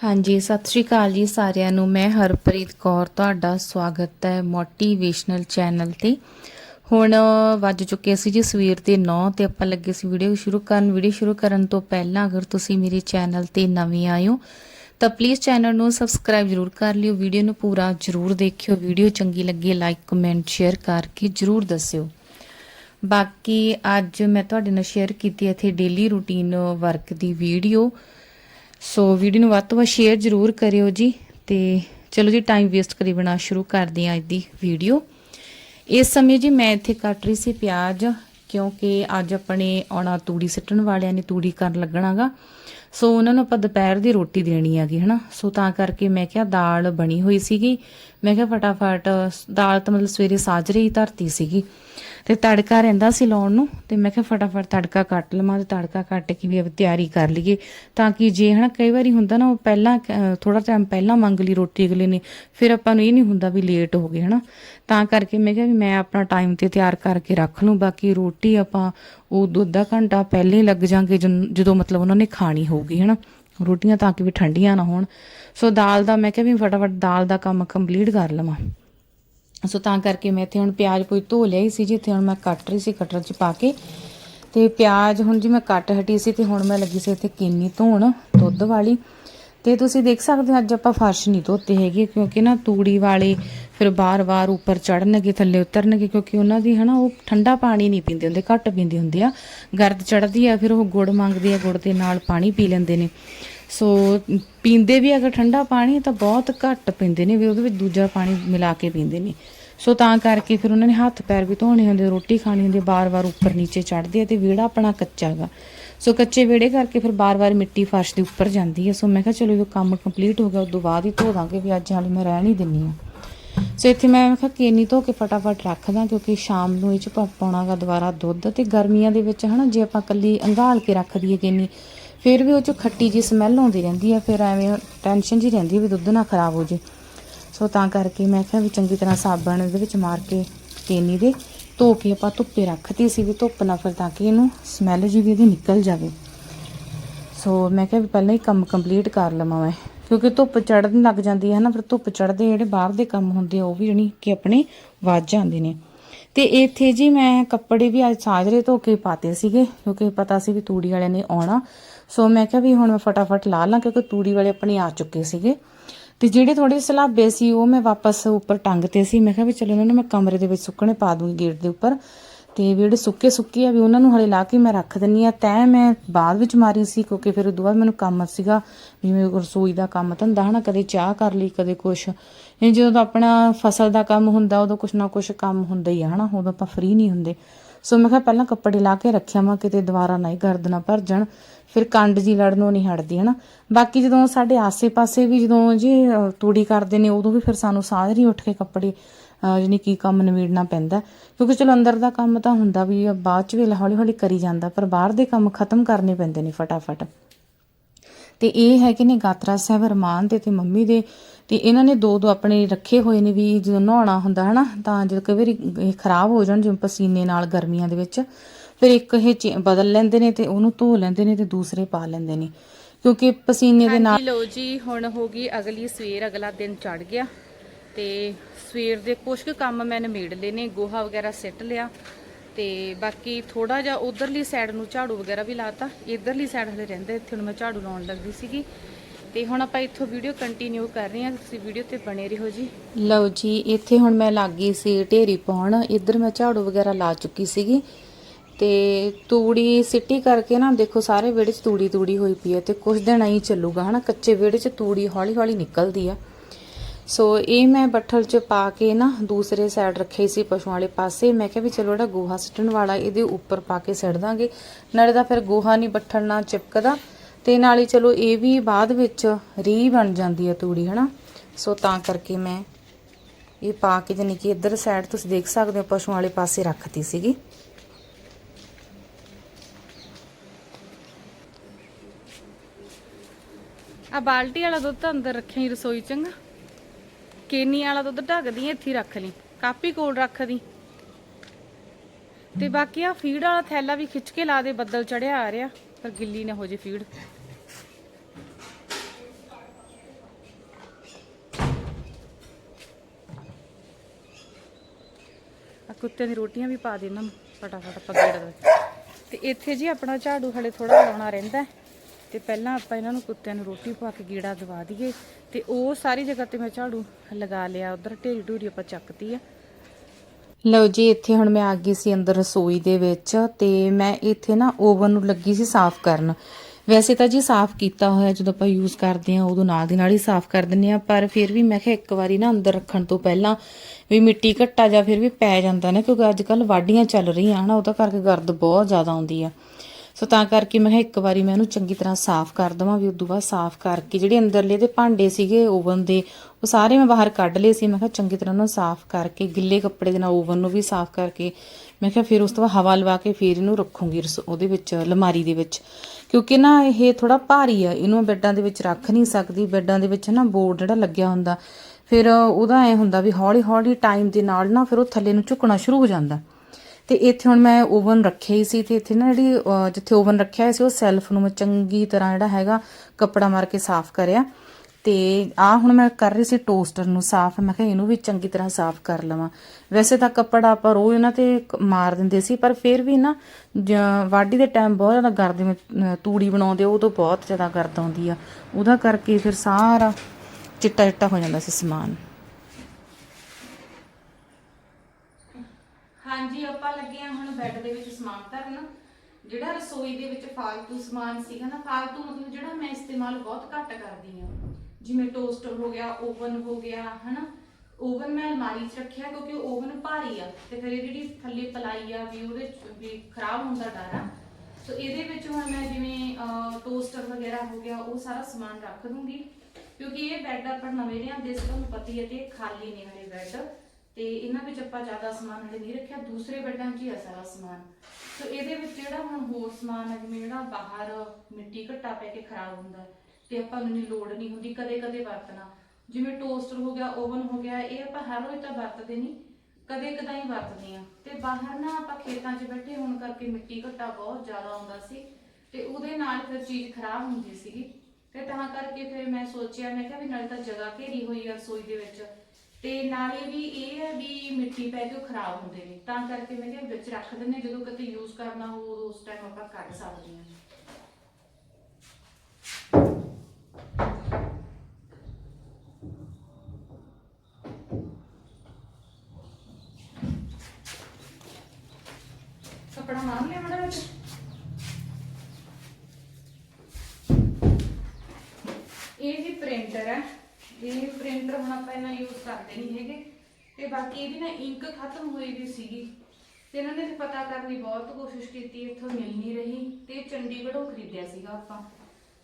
ਹਾਂਜੀ, ਸਤਿ ਸ਼੍ਰੀ ਅਕਾਲ ਜੀ ਸਾਰਿਆਂ ਨੂੰ। ਮੈਂ ਹਰਪ੍ਰੀਤ ਕੌਰ, ਤੁਹਾਡਾ ਸਵਾਗਤ ਹੈ ਮੋਟੀਵੇਸ਼ਨਲ ਚੈਨਲ ਤੇ। ਹੁਣ ਵੱਜ ਚੁੱਕੇ ਸੀ ਜੀ ਸਵੇਰ ਦੇ 9 ਤੇ ਆਪਾਂ ਲੱਗੇ ਸੀ ਵੀਡੀਓ ਸ਼ੁਰੂ ਕਰਨ। ਵੀਡੀਓ ਸ਼ੁਰੂ ਕਰਨ ਤੋਂ ਪਹਿਲਾਂ ਅਗਰ ਤੁਸੀਂ ਮੇਰੇ ਚੈਨਲ ਤੇ ਨਵੇਂ ਆਏ ਹੋ, ਤਾਂ ਪਲੀਜ਼ ਚੈਨਲ ਨੂੰ ਸਬਸਕ੍ਰਾਈਬ ਜਰੂਰ ਕਰ ਲਿਓ। ਵੀਡੀਓ ਨੂੰ ਪੂਰਾ ਜਰੂਰ ਦੇਖਿਓ। ਵੀਡੀਓ ਚੰਗੀ ਲੱਗੇ ਲਾਈਕ ਕਮੈਂਟ ਸ਼ੇਅਰ ਕਰਕੇ ਜਰੂਰ ਦੱਸਿਓ। ਬਾਕੀ ਅੱਜ ਮੈਂ ਤੁਹਾਡੇ ਨਾਲ ਸ਼ੇਅਰ ਕੀਤੀ ਹੈ ਇੱਥੇ ਡੇਲੀ ਰੂਟੀਨ ਵਰਕ ਦੀ ਵੀਡੀਓ ਸੋ ਵੀਡੀਓ ਨੂੰ ਵੱਧ ਤੋਂ ਵੱਧ ਸ਼ੇਅਰ ਜ਼ਰੂਰ ਕਰਿਓ ਜੀ ਤੇ ਚਲੋ ਜੀ ਟਾਈਮ ਵੇਸਟ ਕਰੀ ਬਣਾ ਸ਼ੁਰੂ ਕਰਦੇ ਹਾਂ ਅੱਜ ਦੀ ਵੀਡੀਓ ਇਸ ਸਮੇਂ ਜੀ ਮੈਂ ਇੱਥੇ ਕੱਟ ਰਹੀ ਸੀ ਪਿਆਜ਼, ਕਿਉਂਕਿ ਅੱਜ ਆਪਣੇ ਆਉਣਾ ਤੂੜੀ ਸਿੱਟਣ ਵਾਲਿਆਂ ਨੇ ਤੂੜੀ ਕਰਨ ਲੱਗਣਾਗਾ। ਸੋ ਉਹਨਾਂ ਨੂੰ ਆਪਾਂ ਦੁਪਹਿਰ ਦੀ ਰੋਟੀ ਦੇਣੀ ਹੈਗੀ, ਹਨਾ? ਸੋ ਤਾਂ ਕਰਕੇ ਮੈਂ ਕਿਹਾ ਦਾਲ ਬਣੀ ਹੋਈ ਸੀਗੀ। ਮੈਂ ਕਿਹਾ ਫਟਾਫਟ ਦਾਲ ਤਾਂ ਮਤਲਬ ਸਵੇਰੇ ਸਾਜਰੇ ਹੀ ਧਰਤੀ ਸੀਗੀ। ਤੇ ਤੜਕਾ ਰਹਿੰਦਾ ਸੀ ਲਾਉਣ ਨੂੰ, ਤੇ ਮੈਂ ਕਿਹਾ ਫਟਾਫਟ ਤੜਕਾ ਕੱਟ ਲਵਾਂ ਤੇ ਤੜਕਾ ਕੱਟ ਕੇ ਵੀ ਅਬ ਤਿਆਰੀ ਕਰ ਲਈਏ। ਤਾਂ ਕਿ ਜੇ, ਹਨਾ, ਕਈ ਵਾਰੀ ਹੁੰਦਾ ਨਾ ਉਹ ਪਹਿਲਾਂ ਥੋੜਾ ਟਾਈਮ ਪਹਿਲਾਂ ਮੰਗ ਲਈ ਰੋਟੀ ਅਗਲੇ ਨੇ, ਫਿਰ ਆਪਾਂ ਨੂੰ ਇਹ ਨਹੀਂ ਹੁੰਦਾ ਵੀ ਲੇਟ ਹੋ ਗਏ, ਹਨਾ? ਤਾਂ ਕਰਕੇ ਮੈਂ ਕਿਹਾ ਵੀ ਮੈਂ ਆਪਣਾ ਟਾਈਮ ਤੇ ਤਿਆਰ ਕਰਕੇ ਰੱਖ ਲੂੰ। ਬਾਕੀ ਰੋਟੀ ਆਪਾਂ ਉਹ ਦੋ ਅੱਧਾ ਘੰਟਾ ਪਹਿਲੇ ਹੀ ਲੱਗ ਜਾਾਂਗੇ ਜਦੋਂ ਮਤਲਬ ਉਹਨਾਂ ਨੇ ਖਾਣੀ ਹੋਊਗੀ ਹਨਾ? ਰੋਟੀਆਂ ਤਾਂ ਕਿ ਵੀ ਠੰਡੀਆਂ ਨਾ ਹੋਣ। ਸੋ ਦਾਲ ਦਾ ਮੈਂ ਕਿਹਾ ਵੀ ਫਟਾਫਟ ਦਾਲ ਦਾ ਕੰਮ ਕੰਪਲੀਟ ਕਰ ਲਵਾਂ। ਸੋ ਤਾਂ ਕਰਕੇ ਮੈਂ ਇੱਥੇ ਹੁਣ ਪਿਆਜ਼ ਕੋਈ ਧੋ ਲਿਆ ਹੀ ਸੀ ਜਿੱਥੇ ਹੁਣ ਮੈਂ ਕੱਟ ਰਹੀ ਸੀ, ਕਟਰ 'ਚ ਪਾ ਕੇ। ਤੇ ਪਿਆਜ਼ ਹੁਣ ਜੀ ਮੈਂ ਕੱਟ ਹਟੀ ਸੀ ਤੇ ਹੁਣ ਮੈਂ ਲੱਗੀ ਸੀ ਇੱਥੇ ਕਿੰਨੀ ਧੋਣ, ਦੁੱਧ ਵਾਲੀ। ਤੇ ਤੁਸੀਂ ਦੇਖ ਸਕਦੇ ਹੋ ਅੱਜ ਆਪਾਂ ਫਰਸ਼ ਨਹੀਂ ਧੋਤੇ ਹੈਗੇ, ਕਿਉਂਕਿ ਨਾ ਤੂੜੀ ਵਾਲੇ ਫਿਰ ਬਾਰ-ਬਾਰ ਉੱਪਰ ਚੜਨਗੇ ਥੱਲੇ ਉਤਰਨਗੇ, ਕਿਉਂਕਿ ਉਹਨਾਂ ਦੀ ਹਨਾ ਉਹ ਠੰਡਾ ਪਾਣੀ ਨਹੀਂ ਪੀਂਦੇ ਹੁੰਦੇ, ਘੱਟ ਪੀਂਦੇ ਹੁੰਦੇ ਆ। ਗਰਦ ਚੜਦੀ ਆ, ਫਿਰ ਉਹ ਗੁੜ ਮੰਗਦੇ ਆ, ਗੁੜ ਦੇ ਨਾਲ ਪਾਣੀ ਪੀ ਲੈਂਦੇ ਨੇ। ਸੋ ਪੀਂਦੇ ਵੀ ਅਗਰ ਠੰਡਾ ਪਾਣੀ ਤਾਂ ਬਹੁਤ ਘੱਟ ਪੀਂਦੇ ਨੇ, ਵੀ ਉਹਦੇ ਵਿੱਚ ਦੂਜਾ ਪਾਣੀ ਮਿਲਾ ਕੇ ਪੀਂਦੇ ਨੇ। ਸੋ ਤਾਂ ਕਰਕੇ ਫਿਰ ਉਹਨਾਂ ਨੇ ਹੱਥ ਪੈਰ ਵੀ ਧੋਣੇ ਹੁੰਦੇ, ਰੋਟੀ ਖਾਣੀ ਹੁੰਦੀ ਬਾਰ-ਬਾਰ ਉੱਪਰ ਨੀਚੇ ਚੜਦੇ ਆ ਤੇ ਵਿਹੜਾ ਆਪਣਾ ਕੱਚਾ ਗਾ। ਸੋ ਕੱਚੇ ਵਿਹੜੇ ਕਰਕੇ ਫਿਰ ਬਾਰ-ਬਾਰ ਮਿੱਟੀ ਫਰਸ਼ ਦੇ ਉੱਪਰ ਜਾਂਦੀ ਹੈ। ਸੋ ਮੈਂ ਕਿਹਾ ਚਲੋ ਇਹ ਕੰਮ ਕੰਪਲੀਟ ਹੋ ਗਿਆ ਉਸ ਤੋਂ ਬਾਅਦ ਹੀ ਧੋ ਦਾਂਗੇ, ਵੀ ਅੱਜ ਹਾਲੇ ਮੈਂ ਰਹਿ ਨਹੀਂ ਦਿੰਨੀ ਆ ਸੋ ਇੱਥੇ ਮੈਂ ਕਿਹਾ ਕੇਨੀ ਧੋ ਕੇ ਫਟਾਫਟ ਰੱਖਦਾ ਕਿਉਂਕਿ ਸ਼ਾਮ ਨੂੰ ਇਹ ਚ ਪਾ- ਪਾਉਣਾਗਾ ਦੁਬਾਰਾ ਦੁੱਧ ਤੇ ਗਰਮੀਆਂ ਦੇ ਵਿੱਚ ਹਨਾ, ਜੇ ਆਪਾਂ ਕੱਲੀ ਅੰਗਾਲ ਕੇ ਰੱਖ ਦਈਏ ਕੇਨੀ, ਫਿਰ ਵੀ ਉਹ ਚ ਖੱਟੀ ਜੀ ਸਮੈਲ ਆਉਂਦੀ ਰਹਿੰਦੀ ਆ ਫਿਰ ਐਵੇਂ ਟੈਨਸ਼ਨ ਜੀ ਰਹਿੰਦੀ ਵੀ ਦੁੱਧ ਨਾ ਖਰਾਬ ਹੋ ਜੇ। ਸੋ ਤਾਂ ਕਰਕੇ ਮੈਂ ਕਿਹਾ ਵੀ ਚੰਗੀ ਤਰ੍ਹਾਂ ਸਾਬਣ ਇਹਦੇ ਵਿੱਚ ਮਾਰ ਕੇ ਕੇਨੀ ਦੇ ਧੋ ਕੇ ਆਪਾਂ ਧੁੱਪੇ ਰੱਖਤੀ ਸੀ ਵੀ ਧੁੱਪ ਨਾ ਫਿਰ ਤਾਂ ਕਿ ਇਹਨੂੰ ਸਮੈਲ ਜੀ ਵੀ ਇਹਦੀ ਨਿਕਲ ਜਾਵੇ। ਸੋ ਮੈਂ ਕਿਹਾ ਵੀ ਪਹਿਲਾਂ ਹੀ ਕੰਮ ਕੰਪਲੀਟ ਕਰ ਲਵਾਂ ਮੈਂ। ਕਿਉਂਕਿ ਧੁੱਪ ਚੜ੍ਹਨ ਲੱਗ ਜਾਂਦੀ ਹੈ ਨਾ, ਫਿਰ ਧੁੱਪ ਚੜ੍ਹਦੇ ਜਿਹੜੇ ਬਾਹਰ ਦੇ ਕੰਮ ਹੁੰਦੇ ਆ, ਉਹ ਵੀ ਜਣੀ ਕਿ ਆਪਣੇ ਵੱਜ ਜਾਂਦੇ ਨੇ। ਤੇ ਇੱਥੇ ਜੀ ਮੈਂ ਕੱਪੜੇ ਵੀ ਅੱਜ ਸਾਜਰੇ ਧੋ ਕੇ ਪਾਤੇ ਸੀਗੇ, ਕਿਉਂਕਿ ਪਤਾ ਸੀ ਵੀ ਤੂੜੀ ਵਾਲਿਆਂ ਨੇ ਆਉਣਾ। ਸੋ ਮੈਂ ਕਿਹਾ ਵੀ ਹੁਣ ਮੈਂ ਫਟਾਫਟ ਲਾ ਲਾਂ, ਕਿਉਂਕਿ ਤੂੜੀ ਵਾਲੇ ਆਪਣੇ ਆ ਚੁੱਕੇ ਸੀਗੇ। ਤੇ ਜਿਹੜੇ ਥੋੜੇ ਸਲਾਬੇ ਸੀ, ਉਹ ਮੈਂ ਵਾਪਸ ਉੱਪਰ ਟੰਗ ਤੇ ਸੀ। ਮੈਂ ਕਿਹਾ ਵੀ ਚਲੋ ਉਹਨਾਂ ਨੂੰ ਮੈਂ ਕਮਰੇ ਦੇ ਵਿੱਚ ਸੁੱਕਣੇ ਪਾ ਦੂੰਗੀ ਗੇਟ ਦੇ ਉੱਪਰ। ਤੇ ਵੀ ਜਿਹੜੇ ਸੁੱਕੇ ਸੁੱਕੇ ਆ, ਵੀ ਉਹਨਾਂ ਨੂੰ ਹਲੇ ਲਾ ਕੇ ਮੈਂ ਰੱਖ ਦਿੰਨੀ ਆ। ਤੈ ਮੈਂ ਬਾਅਦ ਵਿੱਚ ਮਾਰੀ ਸੀ, ਕਿਉਂਕਿ ਫਿਰ ਉਦੋਂ ਬਾਅਦ ਮੈਨੂੰ ਕੰਮ ਸੀਗਾ। ਜਿਵੇਂ ਰਸੋਈ ਦਾ ਕੰਮ ਧੰਦਾ ਹਨਾ, ਕਦੇ ਚਾਹ ਕਰ ਲਈ, ਕਦੇ ਕੁਛ। ਇਹ ਜਦੋਂ ਆਪਣਾ ਫਸਲ ਦਾ ਕੰਮ ਹੁੰਦਾ, ਉਦੋਂ ਕੁਛ ਨਾ ਕੁਛ ਕੰਮ ਹੁੰਦਾ ਹੀ ਆ ਹਨਾ, ਉਦੋਂ ਆਪਾਂ ਫ੍ਰੀ ਨਹੀਂ ਹੁੰਦੇ। ਸੋ ਮੈਂ ਕਿਹਾ ਪਹਿਲਾਂ ਕੱਪੜੇ ਲਾ ਕੇ ਰੱਖਿਆ ਮੈਂ, ਕਿਤੇ ਦੁਬਾਰਾ ਨਹੀਂ ਗਰਦ ਨਾ ਭਰ ਜਾਣ। ਫਿਰ ਕੰਡ ਜੀ ਲੜਨੋਂ ਨਹੀਂ ਹਟਦੀ, ਹਨਾ? ਬਾਕੀ ਜਦੋਂ ਸਾਡੇ ਆਸੇ-ਪਾਸੇ ਵੀ ਜਦੋਂ ਜੀ ਤੂੜੀ ਕਰਦੇ ਨੇ, ਉਦੋਂ ਵੀ ਫਿਰ ਸਾਨੂੰ ਸਾਜਰੀ ਉੱਠ ਕੇ ਕੱਪੜੇ ਯਾਨੀ ਕੀ ਕੰਮ ਨਿਬੇੜਨਾ ਪੈਂਦਾ ਕਿਉਂਕਿ ਚਲੋ ਅੰਦਰ ਦਾ ਕੰਮ ਤਾਂ ਹੁੰਦਾ ਵੀ ਬਾਅਦ ਚ ਵੀ ਹੌਲੀ-ਹੌਲੀ ਕਰੀ ਜਾਂਦਾ, ਪਰ ਬਾਹਰ ਦੇ ਕੰਮ ਖਤਮ ਕਰਨੇ ਪੈਂਦੇ ਨੇ ਫਟਾਫਟ। ਤੇ ਇਹ ਹੈ ਕਿ ਨੇ ਗਾਤਰਾ ਸਾਹਿਬ ਰਮਾਨ ਦੇ ਤੇ ਮੰਮੀ ਦੇ ਤੇ ਇਹਨਾਂ ਨੇ ਦੋ ਦੋ ਆਪਣੇ ਰੱਖੇ ਹੋਏ ਨੇ ਵੀ ਜਦੋਂ ਨਹਾਉਣਾ ਹੁੰਦਾ ਹਨਾ, ਤਾਂ ਜਦੋਂ ਕਈ ਵਾਰੀ ਇਹ ਖਰਾਬ ਹੋ ਜਾਣ, ਜਿਵੇਂ ਪਸੀਨੇ ਨਾਲ ਗਰਮੀਆਂ ਦੇ ਵਿੱਚ, ਫਿਰ ਇੱਕ ਇਹ ਚੇ- ਬਦਲ ਲੈਂਦੇ ਨੇ ਤੇ ਉਹਨੂੰ ਧੋ ਲੈਂਦੇ ਨੇ ਤੇ ਦੂਸਰੇ ਪਾ ਲੈਂਦੇ ਨੇ। ਕਿਉਂਕਿ ਪਸੀਨੇ ਦੇ ਨਾਲ ਲੋ ਜੀ, ਹੁਣ ਹੋ ਗਈ ਅਗਲੀ ਸਵੇਰ, ਅਗਲਾ ਦਿਨ ਚੜ ਗਿਆ। ਤੇ ਸਵੇਰ ਦੇ ਕੁਝ ਕੁ ਕੰਮ ਮੈਂ ਨਿਮੇੜ ਲਏ ਨੇ, ਗੋਹਾ ਵਗੈਰਾ ਸਿੱਟ ਲਿਆ। ਤੇ ਬਾਕੀ ਥੋੜਾ ਜਿਹਾ ਉਧਰਲੀ ਸਾਈਡ ਨੂੰ ਝਾੜੂ ਵਗੈਰਾ ਵੀ ਲਾਤਾ। ਇਧਰਲੀ ਸਾਈਡ ਹਲੇ ਰਹਿੰਦਾ, ਇੱਥੇ ਹੁਣ ਮੈਂ ਝਾੜੂ ਲਾਉਣ ਲੱਗੀ ਸੀਗੀ। ਤੇ ਹੁਣ ਆਪਾਂ ਇੱਥੋਂ ਵੀਡੀਓ ਕੰਟੀਨਿਊ ਕਰ ਰਹੇ ਹਾਂ। ਤੁਸੀਂ ਵੀਡੀਓ ਤੇ ਬਣੇ ਰਹੋ ਜੀ। ਲਓ ਜੀ, ਇੱਥੇ ਹੁਣ ਮੈਂ ਲੱਗ ਗਈ ਸੀ ਢੇਰੀ ਪਾਉਣ। ਇੱਧਰ ਮੈਂ ਝਾੜੂ ਵਗੈਰਾ ਲਾ ਚੁੱਕੀ ਸੀਗੀ। ਤੇ ਤੂੜੀ ਸਿੱਟੀ ਕਰਕੇ ਨਾ, ਦੇਖੋ ਸਾਰੇ ਵਿਹੜੇ 'ਚ ਤੂੜੀ ਤੂੜੀ ਹੋਈ ਪਈ ਹੈ ਤੇ ਕੁਝ ਦਿਨ ਐਂ ਚੱਲੂਗਾ, ਹਨਾ? ਕੱਚੇ ਵਿਹੜੇ 'ਚ ਤੂੜੀ ਹੌਲੀ ਹੌਲੀ ਨਿਕਲਦੀ ਆ। ਸੋ ਇਹ ਮੈਂ ਬੱਠਲ 'ਚ ਪਾ ਕੇ ਨਾ ਦੂਸਰੇ ਸਾਈਡ ਰੱਖੇ ਸੀ ਪਸ਼ੂਆਂ ਵਾਲੇ ਪਾਸੇ। ਮੈਂ ਕਿਹਾ ਵੀ ਚਲੋ ਜਿਹੜਾ ਗੋਹਾ ਸਿੱਟਣ ਵਾਲਾ, ਇਹਦੇ ਉੱਪਰ ਪਾ ਕੇ ਸਿੱਟ ਦਾਂਗੇ। ਨਾਲੇ ਦਾ ਫਿਰ ਗੋਹਾ ਨਹੀਂ ਬੱਠਲ ਨਾਲ ਚਿਪਕਦਾ। ਤੇ ਨਾਲੇ ਚਲੋ ਇਹ ਵੀ ਬਾਅਦ ਵਿੱਚ ਰੀ ਬਣ ਜਾਂਦੀ ਆ ਤੂੜੀ ਹਨਾ? ਸੋ ਤਾਂ ਕਰਕੇ ਮੈਂ ਇਹ ਪਾ ਕੇ ਜਾਨੀ ਕਿ ਇੱਧਰ ਸਾਈਡ ਤੁਸੀਂ ਦੇਖ ਸਕਦੇ ਹੋ ਪਸੂ ਵਾਲੇ ਪਾਸੇ ਰੱਖਤੀ ਸੀਗੀ। ਆ ਬਾਲਟੀ ਵਾਲਾ ਦੁੱਧ ਤਾਂ ਅੰਦਰ ਰੱਖਿਆ ਹੀ ਰਸੋਈ ਚੰਗਾ। ਕੇਨੀ ਵਾਲਾ ਦੁੱਧ ਢੱਕਦੀ ਆ, ਇੱਥੇ ਰੱਖ ਲਈ। ਕਾਪੀ ਕੋਲ ਰੱਖਦੀ। ਤੇ ਬਾਕੀ ਆ ਫੀਡ ਵਾਲਾ ਥੈਲਾ ਵੀ ਖਿੱਚ ਕੇ ਲਾ ਦੇ ਬੱਦਲ ਚੜਿਆ ਆ ਰਿਹਾ ਪਰ ਗਿੱਲੀ ਨਾ ਹੋ ਜੇ ਫੀਡ। ਕੁੱਤਿਆਂ ਦੀ ਰੋਟੀਆਂ ਵੀ ਪਾ ਦੇ ਇਹਨਾਂ ਨੂੰ, ਫਟਾਫਟ ਆਪਾਂ ਦੇ ਤੇ ਇੱਥੇ ਜੀ ਆਪਣਾ ਝਾੜੂ ਹਲੇ ਥੋੜਾ ਲਾਉਣਾ ਰਹਿੰਦਾ ਤੇ ਪਹਿਲਾਂ ਆਪਾਂ ਇਹਨਾਂ ਨੂੰ ਕੁੱਤਿਆਂ ਨੂੰ ਰੋਟੀ ਪਾ ਕੇ ਗੀੜਾ ਦਵਾ ਦਈਏ। ਤੇ ਉਹ ਸਾਰੀ ਜਗ੍ਹਾ ਤੇ ਮੈਂ ਝਾੜੂ ਲਗਾ ਲਿਆ, ਉਧਰ ਢੇਰੀ ਢੂਰੀ ਆਪਾਂ ਚੱਕਤੀ ਆ। ਲਓ ਜੀ, ਇੱਥੇ ਹੁਣ ਮੈਂ ਆ ਗਈ ਸੀ ਅੰਦਰ ਰਸੋਈ ਦੇ ਵਿੱਚ ਤੇ ਮੈਂ ਇੱਥੇ ਨਾ ਓਵਨ ਨੂੰ ਲੱਗੀ ਸੀ ਸਾਫ਼ ਕਰਨ। ਵੈਸੇ ਤਾਂ ਜੀ ਸਾਫ਼ ਕੀਤਾ ਹੋਇਆ ਜਦੋਂ ਆਪਾਂ ਯੂਜ਼ ਕਰਦੇ ਆ ਉਦੋਂ ਨਾਲ ਦੀ ਨਾਲ ਹੀ ਸਾਫ਼ ਕਰ ਦਿੰਨੇ ਆ ਪਰ ਫਿਰ ਵੀ ਮੈਂ ਕਿਹਾ ਇੱਕ ਵਾਰੀ ਨਾ ਅੰਦਰ ਰੱਖਣ ਤੋਂ ਪਹਿਲਾਂ ਵੀ ਮਿੱਟੀ ਘੱਟਾ ਜਾਂ ਫਿਰ ਵੀ ਪੈ ਜਾਂਦਾ ਨਾ, ਕਿਉਂਕਿ ਅੱਜ ਕੱਲ ਵਾਢੀਆਂ ਚੱਲ ਰਹੀਆਂ, ਹਨਾ ਉਹਦਾ ਕਰਕੇ ਗਰਦ ਬਹੁਤ ਜ਼ਿਆਦਾ ਆਉਂਦੀ ਆ। ਸੋ ਤਾਂ ਕਰਕੇ ਮੈਂ ਕਿਹਾ ਇੱਕ ਵਾਰੀ ਮੈਂ ਇਹਨੂੰ ਚੰਗੀ ਤਰ੍ਹਾਂ ਸਾਫ਼ ਕਰ ਦਵਾਂ, ਵੀ ਉਦੋਂ ਬਾਅਦ ਸਾਫ਼ ਕਰਕੇ ਜਿਹੜੇ ਅੰਦਰਲੇ ਦੇ ਭਾਂਡੇ ਸੀਗੇ ਓਵਨ ਦੇ, ਉਹ ਸਾਰੇ ਮੈਂ ਬਾਹਰ ਕੱਢ ਲਏ ਸੀ। ਮੈਂ ਕਿਹਾ ਚੰਗੀ ਤਰ੍ਹਾਂ ਉਹਨੂੰ ਸਾਫ਼ ਕਰਕੇ, ਗਿੱਲੇ ਕੱਪੜੇ ਦੇ ਨਾਲ ਓਵਨ ਨੂੰ ਵੀ ਸਾਫ਼ ਕਰਕੇ, ਮੈਂ ਕਿਹਾ ਫਿਰ ਉਸ ਤੋਂ ਬਾਅਦ ਹਵਾ ਲਵਾ ਕੇ ਫਿਰ ਇਹਨੂੰ ਰੱਖੂੰਗੀ ਰਸੋ- ਉਹਦੇ ਵਿੱਚ, ਅਲਮਾਰੀ ਦੇ ਵਿੱਚ। ਕਿਉਂਕਿ ਨਾ ਇਹ ਥੋੜਾ ਭਾਰੀ ਆ, ਇਹਨੂੰ ਬੈੱਡਾਂ ਦੇ ਵਿੱਚ ਰੱਖ ਨਹੀਂ ਸਕਦੀ। ਬੈੱਡਾਂ ਦੇ ਵਿੱਚ ਨਾ ਬੋਰਡ ਜਿਹੜਾ ਲੱਗਿਆ ਹੁੰਦਾ, ਫਿਰ ਉਹਦਾ ਐ ਹੁੰਦਾ ਵੀ ਹੌਲੀ ਹੌਲੀ ਟਾਈਮ ਦੇ ਨਾਲ ਨਾ ਫਿਰ ਉਹ ਥੱਲੇ ਨੂੰ ਝੁਕਣਾ ਸ਼ੁਰੂ ਹੋ ਜਾਂਦਾ। ਤੇ ਇੱਥੇ ਹੁਣ ਮੈਂ ਓਵਨ ਰੱਖਿਆ ਹੀ ਸੀ ਤੇ ਇੱਥੇ ਨਾ ਜਿਹੜੀ ਜਿੱਥੇ ਓਵਨ ਰੱਖਿਆ ਹੋਇਆ ਸੀ, ਉਹ ਸੈਲਫ ਨੂੰ ਮੈਂ ਚੰਗੀ ਤਰ੍ਹਾਂ ਜਿਹੜਾ ਹੈਗਾ ਕੱਪੜਾ ਮਾਰ ਕੇ ਸਾਫ਼ ਕਰਿਆ। ਤੇ ਆ ਹੁਣ ਮੈਂ ਕਰ ਰਹੀ ਸੀ ਟੋਸਟਰ ਨੂੰ ਸਾਫ਼, ਮੈਂ ਕਿਹਾ ਇਹਨੂੰ ਵੀ ਚੰਗੀ ਤਰ੍ਹਾਂ ਸਾਫ਼ ਕਰ ਲਵਾਂ। ਵੈਸੇ ਤਾਂ ਕੱਪੜਾ ਆਪਾਂ ਰੋਜ਼ ਇਹਨਾਂ ਤੇ ਕ- ਮਾਰ ਦਿੰਦੇ ਸੀ, ਪਰ ਫਿਰ ਵੀ ਨਾ, ਜ- ਵਾਢੀ ਦੇ ਟਾਈਮ ਬਹੁਤ ਜ਼ਿਆਦਾ ਗਰਦ ਜਿਵੇਂ ਤੂੜੀ ਬਣਾਉਂਦੇ, ਉਹ ਤੋਂ ਬਹੁਤ ਜ਼ਿਆਦਾ ਗਰਦ ਆਉਂਦੀ ਆ। ਉਹਦਾ ਕਰਕੇ ਫਿਰ ਸਾਰਾ ਚਿੱਟਾ ਚਿੱਟਾ ਹੋ ਜਾਂਦਾ ਸੀ ਸਮਾਨ। ਹਾਂਜੀ, ਆਪਾਂ ਲੱਗੇ ਆ ਹੁਣ ਬੈੱਡ ਦੇ ਵਿੱਚ ਸਮਾਨ ਧਰਨ। ਜਿਹੜਾ ਰਸੋਈ ਦੇ ਵਿੱਚ ਫਾਲਤੂ ਸਮਾਨ ਸੀਗਾ ਨਾ, ਫਾਲਤੂ ਮਤਲਬ ਜਿਹੜਾ ਮੈਂ ਇਸਤੇਮਾਲ ਬਹੁਤ ਘੱਟ ਕਰਦੀ ਆ ਜਿਵੇਂ ਟੋਸਟਰ ਹੋ ਗਿਆ ਓਵਨ ਹੋ ਗਿਆ, ਹਨਾ? ਓਵਨ ਮੈਂ ਅਲਮਾਰੀ 'ਚ ਰੱਖਿਆ ਕਿਉਂਕਿ ਓਵਨ ਭਾਰੀ ਆ ਤੇ ਫਿਰ ਇਹ ਜਿਹੜੀ ਥੱਲੇ ਪਲਾਈ ਆ ਵੀ ਉਹਦੇ ਵੀ ਖਰਾਬ ਹੋਣ ਦਾ ਡਰ ਆ। ਸੋ ਇਹਦੇ ਵਿੱਚ ਹੁਣ ਮੈਂ ਜਿਵੇਂ ਟੋਸਟਰ ਵਗੈਰਾ ਹੋ ਗਿਆ, ਉਹ ਸਾਰਾ ਸਮਾਨ ਰੱਖ ਦੂੰਗੀ। ਕਿਉਂਕਿ ਇਹ ਬੈੱਡ ਆਪਾਂ ਨਵੇਂ ਲਿਆਂਦੇ ਸੀ, ਤੁਹਾਨੂੰ ਪਤਾ ਹੀ ਹੈ ਤੇ ਖਾਲੀ ਨੇ ਹਲੇ ਬੈੱਡ ਤੇ ਇਹਨਾਂ ਵਿੱਚ ਆਪਾਂ ਜ਼ਿਆਦਾ ਸਮਾਨ ਹਲੇ ਨਹੀਂ ਰੱਖਿਆ, ਦੂਸਰੇ ਬੈੱਡਾਂ 'ਚ ਹੀ ਆ ਸਾਰਾ ਸਮਾਨ। ਸੋ ਇਹਦੇ ਵਿੱਚ ਜਿਹੜਾ ਹੁਣ ਹੋਰ ਸਮਾਨ ਹੈ ਜਿਵੇਂ ਜਿਹੜਾ ਬਾਹਰ ਮਿੱਟੀ ਘੱਟਾ ਪੈ ਕੇ ਖਰਾਬ ਹੁੰਦਾ, ਤੇ ਆਪਾਂ ਨੂੰ ਲੋੜ ਨਹੀਂ ਹੁੰਦੀ ਕਦੇ ਕਦੇ ਵਰਤਣਾ। ਜਿਵੇਂ ਟੋਸਟਰ ਹੋ ਗਿਆ, ਓਵਨ ਹੋ ਗਿਆ, ਇਹ ਆਪਾਂ ਹਰ ਰੋਜ਼ ਤਾਂ ਵਰਤਦੇ ਨਹੀਂ ਕਦੇ ਕਦਾਈ ਵਰਤਦੇ ਆ ਤੇ ਬਾਹਰ ਨਾ ਆਪਾਂ ਖੇਤਾਂ 'ਚ ਬੈਠੇ ਹੋਣ ਕਰਕੇ ਮਿੱਟੀ ਘੱਟਾ ਬਹੁਤ ਜ਼ਿਆਦਾ ਆਉਂਦਾ ਸੀ, ਤੇ ਉਹਦੇ ਨਾਲ ਫਿਰ ਚੀਜ਼ ਖਰਾਬ ਹੁੰਦੀ ਸੀਗੀ। ਤੇ ਤਾਂ ਕਰਕੇ ਫਿਰ ਮੈਂ ਸੋਚਿਆ, ਮੈਂ ਕਿਹਾ ਵੀ ਨਾਲੇ ਤਾਂ ਜਗ੍ਹਾ ਘੇਰੀ ਹੋਈ ਆ ਰਸੋਈ ਦੇ ਵਿੱਚ। ਤੇ ਨਾਲੇ ਵੀ ਇਹ ਹੈ ਵੀ ਮਿੱਟੀ ਪੈ ਕੇ ਉਹ ਖਰਾਬ ਹੁੰਦੇ ਨੇ। ਤਾਂ ਕਰਕੇ ਮੈਂ ਕਿਹਾ ਵਿੱਚ ਰੱਖ ਦਿੰਨੇ ਜਦੋਂ ਕਿਤੇ ਯੂਜ਼ ਕਰਨਾ ਹੋ, ਉਦੋਂ ਉਸ ਟਾਈਮ ਆਪਾਂ ਕੱਢ ਸਕਦੇ ਹਾਂ। ਕੱਪੜਾ ਮਾਰ ਲਿਆ ਮੜਾ ਵਿੱਚ ਇਹ ਜੀ ਪ੍ਰਿੰਟਰ ਹੈ ਇਹ ਪ੍ਰਿੰਟਰ ਆਪਾਂ ਯੂਜ਼ ਕਰਦੇ ਨਹੀਂ ਹੈਗੇ। ਤੇ ਬਾਕੀ ਇਹਦੀ ਨਾ ਇੰਕ ਖਤਮ ਹੋਈ ਵੀ ਸੀਗੀ। ਤੇ ਇਹਨਾਂ ਨੇ ਪਤਾ ਕਰਨ ਦੀ ਬਹੁਤ ਕੋਸ਼ਿਸ਼ ਕੀਤੀ, ਇੱਥੋਂ ਮਿਲ ਨਹੀਂ ਰਹੀ। ਤੇ ਚੰਡੀਗੜ੍ਹੋਂ ਖਰੀਦਿਆ ਸੀਗਾ ਆਪਾਂ।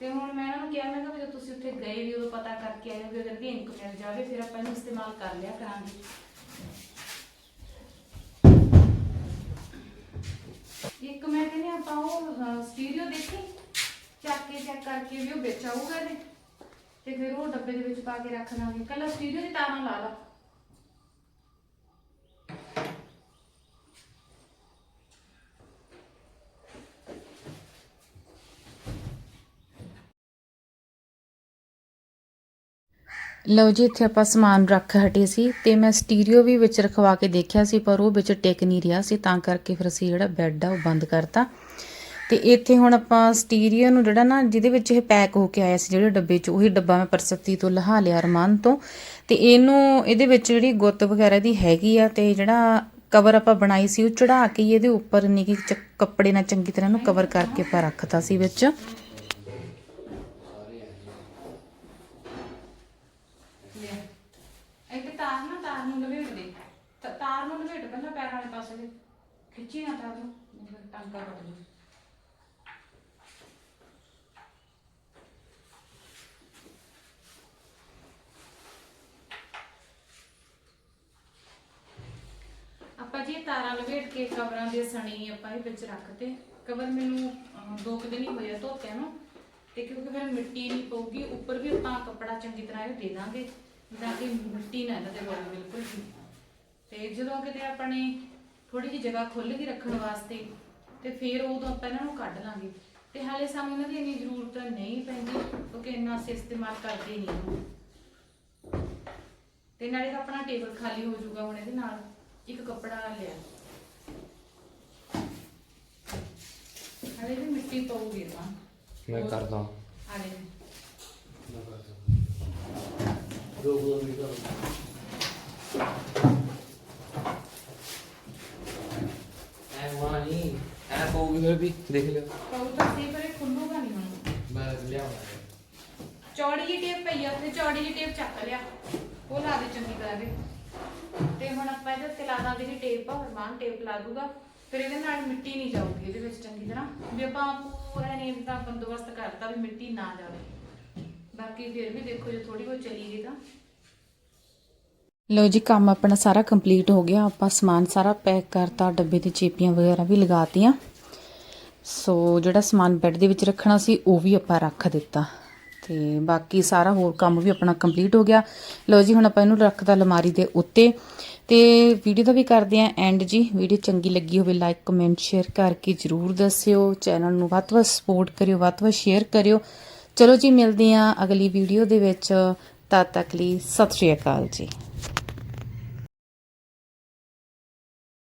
ਤੇ ਹੁਣ ਮੈਂ ਇਹਨਾਂ ਨੂੰ ਕਿਹਾ, ਮੈਂ ਕਿਹਾ ਜਦੋਂ ਤੁਸੀਂ ਉੱਥੇ ਗਏ ਵੀ ਉਦੋਂ ਪਤਾ ਕਰਕੇ ਆਇਓ ਵੀ ਅਗਰ ਦੀ ਇੰਕ ਮਿਲ ਜਾਵੇ, ਫਿਰ ਆਪਾਂ ਇਹਨੂੰ ਇਸਤੇਮਾਲ ਕਰ ਲਿਆ ਕਰਾਂਗੇ। ਇੱਕ ਮੈਂ ਕਹਿੰਦੀ ਆਪਾਂ ਉਹ ਸਟੀਰੀਓ ਦੇਖੀ? ਚੱਕ ਕੇ ਚੈੱਕ ਕਰਕੇ ਵੀ ਉਹ ਵਿੱਚ ਆਊਗਾ ਇਹਦੇ। ਤੇ ਫਿਰ ਉਹ ਡੱਬੇ ਦੇ ਵਿੱਚ ਪਾ ਕੇ ਰੱਖ ਦਾਂਗੇ ਕੱਲਾ ਸਟੀਰੀਓ ਦੀ ਤਾਰਾਂ ਲਾ ਲਾ। ਲਓ ਜੀ, ਇੱਥੇ ਆਪਾਂ ਸਮਾਨ ਰੱਖ ਹਟੇ ਸੀ ਤੇ ਮੈਂ ਸਟੀਰੀਓ ਵੀ ਵਿੱਚ ਰਖਵਾ ਕੇ ਦੇਖਿਆ ਸੀ, ਪਰ ਉਹ ਵਿੱਚ ਟਿਕ ਨਹੀਂ ਰਿਹਾ ਸੀ, ਤਾਂ ਕਰਕੇ ਫਿਰ ਅਸੀਂ ਜਿਹੜਾ ਬੈੱਡ ਆ ਉਹ ਬੰਦ ਕਰਤਾ। ਤੇ ਇੱਥੇ ਹੁਣ ਆਪਾਂ ਸਟੀਰੀਓ ਨੂੰ ਜਿਹੜਾ ਨਾ, ਜਿਹਦੇ ਵਿੱਚ ਇਹ ਪੈਕ ਹੋ ਕੇ ਆਇਆ ਸੀ ਜਿਹੜੇ ਡੱਬੇ 'ਚ, ਉਹੀ ਡੱਬਾ ਮੈਂ ਪਰਸਤੀ ਤੋਂ ਲਹਾ ਲਿਆ ਅਰਮਾਨ ਤੋਂ। ਤੇ ਇਹਨੂੰ, ਇਹਦੇ ਵਿੱਚ ਜਿਹੜੀ ਗੁੱਤ ਵਗੈਰਾ ਦੀ ਹੈਗੀ ਆ ਤੇ ਜਿਹੜਾ ਕਵਰ ਆਪਾਂ ਬਣਾਈ ਸੀ, ਉਹ ਚੜਾ ਕੇ ਇਹਦੇ ਉੱਪਰ ਨਿੱਕੀ ਕੱਪੜੇ ਨਾਲ ਚੰਗੀ ਤਰ੍ਹਾਂ ਇਹਨੂੰ ਕਵਰ ਕਰਕੇ ਆਪਾਂ ਰੱਖਤਾ ਸੀ ਵਿੱਚ। ਤਾਰ ਨੂੰ ਲਵੇਟ ਪਹਿਲਾਂ ਪੈਰਾਂ ਵਾਲੇ ਪਾਸੇ ਦੇ। ਖਿੱਚੀ ਨਾ ਤਾਰ ਨੂੰ। ਟਾਂਕਾ ਕੱਟ ਜੂ ਜੀ ਇਹ ਤਾਰਾਂ ਲਵੇਟ ਕੇ ਕਵਰਾਂ ਦੇ ਸਣੀ ਆਪਾਂ ਇਹ ਵਿੱਚ ਰੱਖਤੇ। ਕਵਰ ਮੈਨੂੰ ਅਹ, ਦੋ ਕੁ ਦਿਨ ਹੀ ਹੋਏ ਧੋਤਿਆਂ ਨੂੰ। ਤੇ ਕਿਉਂਕਿ ਫਿਰ ਮਿੱਟੀ ਨਹੀਂ ਪਊਗੀ ਉੱਪਰ ਵੀ ਆਪਾਂ ਕੱਪੜਾ ਚੰਗੀ ਤਰ੍ਹਾਂ ਇਹ ਦੇ ਦਾਂਗੇ ਤਾਂ ਕਿ ਮਿੱਟੀ ਨਾ ਇਹਨਾਂ ਦੇ ਵੜੇ ਬਿਲਕੁਲ ਵੀ ਤੇ ਜਦੋਂ ਕਿਤੇ ਆਪਣੇ ਥੋੜੀ ਜਿਹੀ ਜਗ੍ਹਾ ਖੁੱਲ੍ਹ ਗਈ ਰੱਖਣ ਵਾਸਤੇ ਤੇ ਫਿਰ ਉਦੋਂ ਆਪਾਂ ਇਹਨਾਂ ਨੂੰ ਕੱਢ ਲਾਂਗੇ। ਤੇ ਹਾਲੇ ਸਾਨੂੰ ਇਹਨਾਂ ਦੀ ਇੰਨੀ ਜ਼ਰੂਰਤ ਨਹੀਂ ਪੈਂਦੀ ਕਿਉਂਕਿ ਇੰਨਾ ਅਸੀਂ ਇਸਤੇਮਾਲ ਕਰਦੇ ਨਹੀਂ। ਇਹਨੂੰ ਤੇ ਨਾਲੇ ਤਾਂ ਆਪਣਾ ਟੇਬਲ ਖਾਲੀ ਹੋ ਜਾਊਗਾ ਹੁਣ ਇਹਦੇ ਨਾਲ। ਇੱਕ ਕੱਪੜਾ ਲਿਆ। ਹਲੇ ਵੀ ਮਿੱਟੀ ਪਊਗੀ ਨਾ ਮੈਂ ਕਰਦਾ। ਦੋ ਵੀ ਕਰ ਐ ਐ ਵੀ ਦੇਖ ਲਿਓ। ਪਊ ਤਾਂ ਸੀ ਪਰ ਇਹ ਖੁੱਲੂਗਾ ਨਹੀਂ ਹੁਣ। ਮੈਂ ਲਿਆਉਣਾ ਚੌੜੀ ਜਿਹੀ ਟੇਪ ਪਈ ਆ ਉੱਥੇ ਚੌੜੀ ਜਿਹੀ ਟੇਪ ਚੱਕ ਲਿਆ। ਉਹ ਲਾ ਦੇ ਚੰਗੀ ਤਰ੍ਹਾਂ ਦੇ। ਤੇ ਹੁਣ ਆਪਾਂ ਇਹਦੇ ਉੱਤੇ ਲਾ ਦਾਂਗੇ ਜੀ ਟੇਪ ਹਰਮਾਨ ਟੇਪ ਲਾ ਦੂਗਾ। ਫਿਰ ਇਹਦੇ ਨਾਲ ਮਿੱਟੀ ਨਹੀਂ ਜਾਊਗੀ ਇਹਦੇ ਵਿੱਚ ਚੰਗੀ ਤਰ੍ਹਾਂ। ਵੀ ਆਪਾਂ ਪੂਰਾ ਨੇਮ ਦਾ ਬੰਦੋਬਸਤ ਕਰਤਾ ਵੀ ਮਿੱਟੀ ਨਾ ਜਾਵੇ। ਬਾਕੀ ਫਿਰ ਵੀ ਦੇਖੋ ਜੇ ਥੋੜੀ ਬਹੁਤ ਚਲੀ ਗਈ ਤਾਂ। ਲਓ ਜੀ, ਕੰਮ ਆਪਣਾ ਸਾਰਾ ਕੰਪਲੀਟ ਹੋ ਗਿਆ। ਆਪਾਂ ਸਮਾਨ ਸਾਰਾ ਪੈਕ ਕਰਤਾ, ਡੱਬੇ ਤੇ ਚੇਪੀਆਂ ਵਗੈਰਾ ਵੀ ਲਗਾਤੀਆਂ ਸੋ ਜਿਹੜਾ ਸਮਾਨ ਬੈੱਡ ਦੇ ਵਿੱਚ ਰੱਖਣਾ ਸੀ, ਉਹ ਵੀ ਆਪਾਂ ਰੱਖ ਦਿੱਤਾ। ਤੇ ਬਾਕੀ ਸਾਰਾ ਹੋਰ ਕੰਮ ਵੀ ਆਪਣਾ ਕੰਪਲੀਟ ਹੋ ਗਿਆ। ਲਓ ਜੀ, ਹੁਣ ਆਪਾਂ ਇਹਨੂੰ ਰੱਖਦਾ ਅਲਮਾਰੀ ਦੇ ਉੱਤੇ। ਤੇ ਵੀਡੀਓ ਦਾ ਵੀ ਕਰਦੇ ਆਂ ਐਂਡ ਜੀ। ਵੀਡੀਓ ਚੰਗੀ ਲੱਗੀ ਹੋਵੇ ਲਾਈਕ ਕਮੈਂਟ ਸ਼ੇਅਰ ਕਰਕੇ ਜਰੂਰ ਦੱਸਿਓ। ਚੈਨਲ ਨੂੰ ਵੱਧ ਤੋਂ ਵੱਧ ਸਪੋਰਟ ਕਰਿਓ, ਵੱਧ ਤੋਂ ਵੱਧ ਸ਼ੇਅਰ ਕਰਿਓ। ਚਲੋ ਜੀ, ਮਿਲਦੇ ਆਂ ਅਗਲੀ ਵੀਡੀਓ ਦੇ ਵਿੱਚ। ਤਦ ਤੱਕ ਲਈ ਸਤਿ ਸ਼੍ਰੀ ਅਕਾਲ ਜੀ।